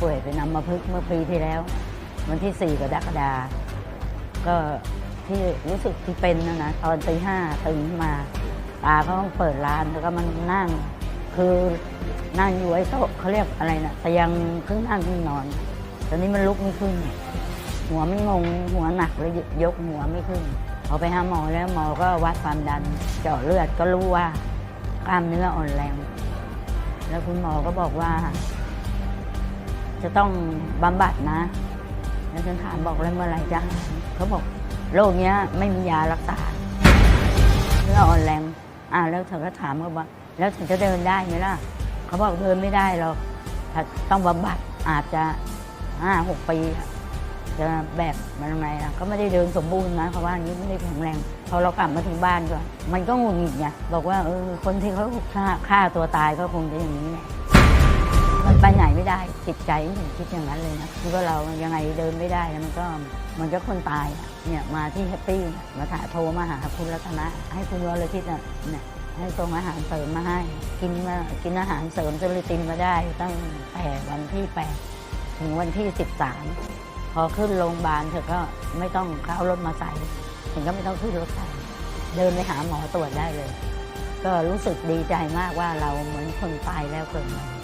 ป่วยเป็นอัมพฤกษ์เมื่อปีที่แล้ว วันที่ 4กรกฎาคมก็ที่รู้สึกที่เป็นนะนะตอนตีห้าตื่นมาตาเขาต้องเปิดร้านแล้วก็มันนั่ง คือนั่งอยู่ไอ้โต๊ะเขาเรียกอะไรนะเตียงครึ่งนั่งครึ่งนอน ตอนนี้มันลุกไม่ขึ้น หัวมันงงหัวหนักเลยยกหัวไม่ขึ้นพอไปหาหมอแล้วหมอก็วัดความดันเจาะเลือดก็รู้ว่ากล้ามเนื้ออ่อนแรง แล้วคุณหมอก็บอกว่า จะต้องบำบัดนะ แล้วฉันถามบอกแล้วเมื่อไหร่จะหายเขาบอกโรคเนี้ยไม่มียารักษาเนื้ออ่อนแรงอ่าแล้วฉันก็ถามเขาว่า แล้วฉันจะเดินได้ไหมล่ะเขาบอกเดินไม่ได้หรอกถ้าต้องบำบัดอาจจะห้าหกปีจะแบบมันยังไงล่ะก็ไม่ได้เดินสมบูรณ์นะเขาว่าอย่างนี้ไม่ได้แข็งแรงพอเรากลับมาถึงบ้านก็มันก็งุดหงิดไงบอกว่าเออคนที่เขาฆ่าฆ่าตัวตายก็คงจะอย่างนี้แหละ ไปไหนไม่ได้จิตใจมันถึงคิดอย่างนั้นเลยนะคือว่าเรายังไงเดินไม่ได้มันก็มันก็คนตายอะเนี่ยมาที่แฮปปี้เนี่ยมาถ่ายโทรมาหาคุณรัตนะ ให้คุณวรทิตน่ะเนี่ยให้ส่งอาหารเสริมมาให้ กินมากินอาหารเสริมจลยตินมาได้ตั้งแต่วันที่แปดถึงวันที่สิบสามพอขึ้นโรงพยาบาลเธอก็ไม่ต้องเขาเอารถมาใส่ถึงก็ไม่ต้องขึ้นรถใส่เดินไปหาหมอตรวจได้เลย ก็รู้สึกดีใจมากว่าเราเหมือนคนตายแล้วเกิดม่